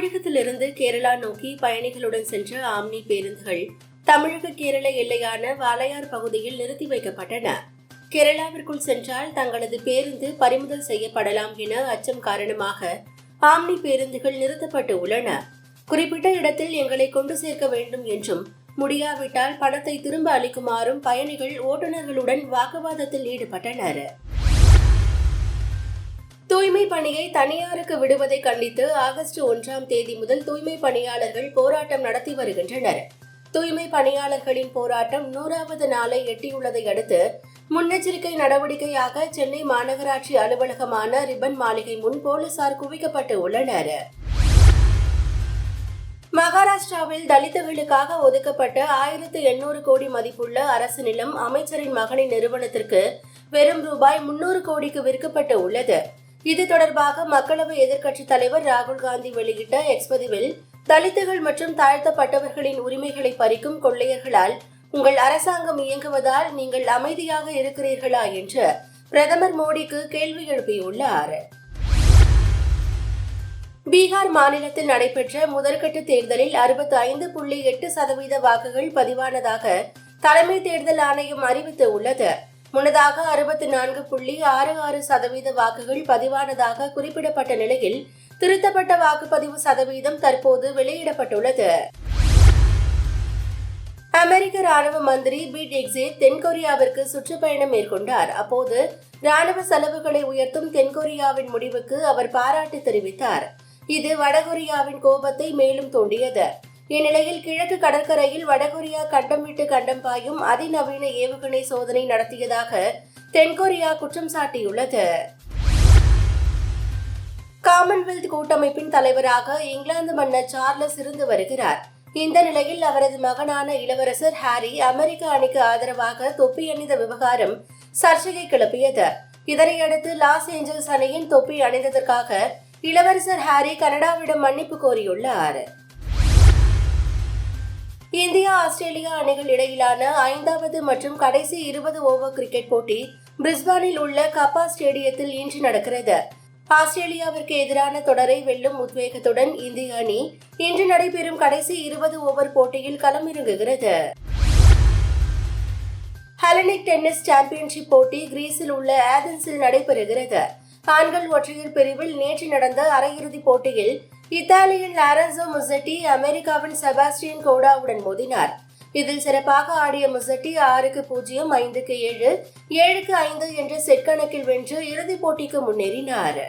தமிழகத்திலிருந்து கேரளா நோக்கி பயணிகளுடன் சென்ற ஆம்னி பேருந்துகள் தமிழக கேரள எல்லையான வாலையார் பகுதியில் நிறுத்தி வைக்கப்பட்டன. கேரளாவிற்குள் சென்றால் தங்களது பேருந்து பறிமுதல் செய்யப்படலாம் என அச்சம் காரணமாக ஆம்னி பேருந்துகள் நிறுத்தப்பட்டு உள்ளன. குறிப்பிட்ட இடத்தில் எங்களை கொண்டு சேர்க்க வேண்டும் என்றும் முடியாவிட்டால் பணத்தை திரும்ப அளிக்குமாறும் பயணிகள் ஓட்டுநர்களுடன் வாக்குவாதத்தில் ஈடுபட்டனர். தூய்மை பணியை தனியாருக்கு விடுவதை கண்டித்து ஆகஸ்ட் ஒன்றாம் தேதி முதல் தூய்மை பணியாளர்கள் போராட்டம் நடத்தி வருகின்றனர். தூய்மை பணியாளர்களின் போராட்டம் நூறாவது நாளை எட்டியுள்ளதை அடுத்து முன்னெச்சரிக்கை நடவடிக்கையாக சென்னை மாநகராட்சி அலுவலகமான ரிப்பன் மாளிகை முன் போலீசார் குவிக்கப்பட்டு உள்ளனர். மகாராஷ்டிராவில் தலித்துகளுக்காக ஒதுக்கப்பட்ட ஆயிரத்து எண்ணூறு கோடி மதிப்புள்ள அரசு நிலம் அமைச்சரின் மகனின் நிறுவனத்திற்கு வெறும் ரூபாய் முன்னூறு கோடிக்கு விற்கப்பட்டு உள்ளது. இது தொடர்பாக மக்களவை எதிர்க்கட்சித் தலைவர் ராகுல் காந்தி வெளியிட்ட எக்ஸ் பதிவில் தலித்துகள் மற்றும் தாழ்த்தப்பட்டவர்களின் உரிமைகளை பறிக்கும் கொள்ளையர்களால் உங்கள் அரசாங்கம் இயங்குவதால் நீங்கள் அமைதியாக இருக்கிறீர்களா? என்று பிரதமர் மோடிக்கு கேள்வி எழுப்பியுள்ளார். பீகார் மாநிலத்தில் நடைபெற்ற முதற்கட்ட தேர்தலில் அறுபத்தி ஐந்து புள்ளி எட்டு சதவீத வாக்குகள் பதிவானதாக தலைமை தேர்தல் ஆணையம் அறிவித்து உள்ளது முன்னதாக அறுபத்தி நான்கு புள்ளி ஆறு ஆறு சதவீத வாக்குகள் பதிவானதாக குறிப்பிடப்பட்ட நிலையில் திருத்தப்பட்ட வாக்குப்பதிவு சதவீதம் தற்போது வெளியிடப்பட்டுள்ளது. அமெரிக்க ராணுவ மந்திரி பீட் எக்ஸே தென்கொரியாவிற்கு சுற்றுப்பயணம் மேற்கொண்டார். அப்போது ராணுவ செலவுகளை உயர்த்தும் தென்கொரியாவின் முடிவுக்கு அவர் பாராட்டு தெரிவித்தார். இது வடகொரியாவின் கோபத்தை மேலும் தூண்டியது. இந்நிலையில் கிழக்கு கடற்கரையில் வடகொரியா கண்டம் விட்டு கண்டம் பாயும் அதிநவீன ஏவுகணை சோதனை நடத்தியதாக தென்கொரியா குற்றம் சாட்டியுள்ளது. காமன்வெல்த் கூட்டமைப்பின் தலைவராக இங்கிலாந்து மன்னர் சார்லஸ் இருந்து வருகிறார். இந்த நிலையில் அவரது மகனான இளவரசர் ஹாரி அமெரிக்க அணிக்கு ஆதரவாக தொப்பி அணிந்த விவகாரம் சர்ச்சையை கிளப்பியது. இதனையடுத்து லாஸ் ஏஞ்சல்ஸ் அணியின் தொப்பி அணிந்ததற்காக இளவரசர் ஹாரி கனடாவிடம் மன்னிப்பு கோரியுள்ளார். இந்தியா ஆஸ்திரேலியா அணிகள் இடையிலான ஐந்தாவது மற்றும் கடைசி இருபது ஓவர் கிரிக்கெட் போட்டி பிரிஸ்பானில் உள்ள கப்பா ஸ்டேடியத்தில் இன்று நடக்கிறது. ஆஸ்திரேலியாவிற்கு எதிரான தொடரை வெல்லும் உத்வேகத்துடன் இந்திய அணி இன்று நடைபெறும் கடைசி இருபது ஓவர் போட்டியில் களமிறங்குகிறது. ஹெலனிக் டென்னிஸ் சாம்பியன்ஷிப் போட்டி கிரீஸில் உள்ள ஆதன்ஸில் நடைபெறுகிறது. ஆண்கள் ஒற்றையர் பிரிவில் நேற்று நடந்த அரையிறுதிப் போட்டியில் இத்தாலியின் லாரன்சோ முசட்டி அமெரிக்காவின் செபாஸ்டியன் கோடாவுடன் மோதினார். இதில் சிறப்பாக ஆடிய முசட்டி ஆறுக்கு பூஜ்ஜியம் ஐந்துக்கு ஏழு ஏழுக்கு ஐந்து என்ற செட் கணக்கில் வென்று இறுதிப் போட்டிக்கு முன்னேறினார்.